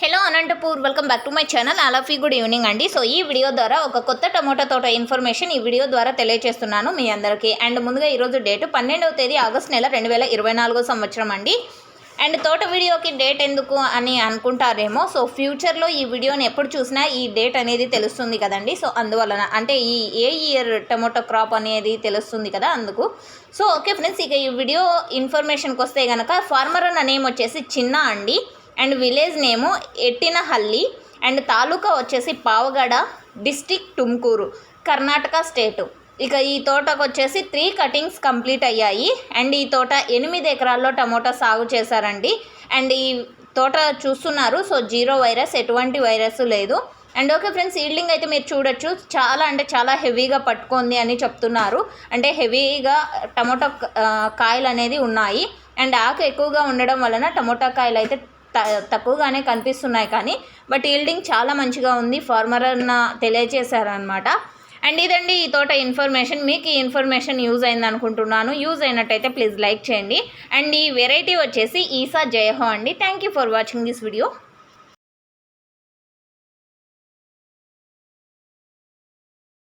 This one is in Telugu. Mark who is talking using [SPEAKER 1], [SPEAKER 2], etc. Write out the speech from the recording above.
[SPEAKER 1] Hello Anantapur welcome back to my channel. అలాఫీ good evening అండి. సో ఈ వీడియో ద్వారా ఒక కొత్త టమోటా తోట ఇన్ఫర్మేషన్ ఈ వీడియో ద్వారా తెలియజేస్తున్నాను మీ అందరికీ. అండ్ ముందుగా ఈరోజు డేట్ పన్నెండవ తేదీ ఆగస్ట్ నెల రెండు వేల ఇరవై నాలుగో సంవత్సరం అండి. అండ్ తోట వీడియోకి డేట్ ఎందుకు అని అనుకుంటారేమో సో ఫ్యూచర్లో ఈ వీడియోని ఎప్పుడు చూసినా ఈ డేట్ అనేది తెలుస్తుంది కదండి. సో అందువలన అంటే ఈ ఏ ఇయర్ టమోటో క్రాప్ అనేది తెలుస్తుంది కదా అందుకు. సో ఓకే ఫ్రెండ్స్ ఇక ఈ వీడియో ఇన్ఫర్మేషన్కి వస్తే కనుక ఫార్మర్ అన్న నేమ్ వచ్చేసి చిన్న అండి. And village name Ettinahalli and taluka వచ్చేసి పావగడ డిస్టిక్ టుమ్కూరు కర్ణాటక స్టేటు. ఇక ఈ తోటకు వచ్చేసి త్రీ కటింగ్స్ కంప్లీట్ అయ్యాయి. అండ్ ఈ తోట ఎనిమిది ఎకరాల్లో టమోటా సాగు చేశారండి. అండ్ ఈ తోట చూస్తున్నారు సో జీరో వైరస్ ఎటువంటి వైరస్ లేదు. అండ్ ఓకే ఫ్రెండ్స్ ఈల్డింగ్ అయితే మీరు చూడొచ్చు. చాలా అంటే చాలా హెవీగా పట్టుకుంది అని చెప్తున్నారు. అంటే హెవీగా టమోటా కాయలు అనేది ఉన్నాయి. అండ్ ఆకు ఎక్కువగా ఉండడం వలన టమోటా కాయలు అయితే తక్కువగానే కనిపిస్తున్నాయి కానీ బట్ ఈల్డింగ్ చాలా మంచిగా ఉంది. ఫార్మర్ అన్న తెలియజేశారనమాట అండ్ ఇదండి ఈ తోట ఇన్ఫర్మేషన్. మీకు ఈ ఇన్ఫర్మేషన్ యూజ్ అయింది అనుకుంటున్నాను. యూజ్ అయినట్టయితే ప్లీజ్ లైక్ చేయండి. అండ్ ఈ వెరైటీ వచ్చేసి ఈసా జయహో అండి. Thank you for watching this video.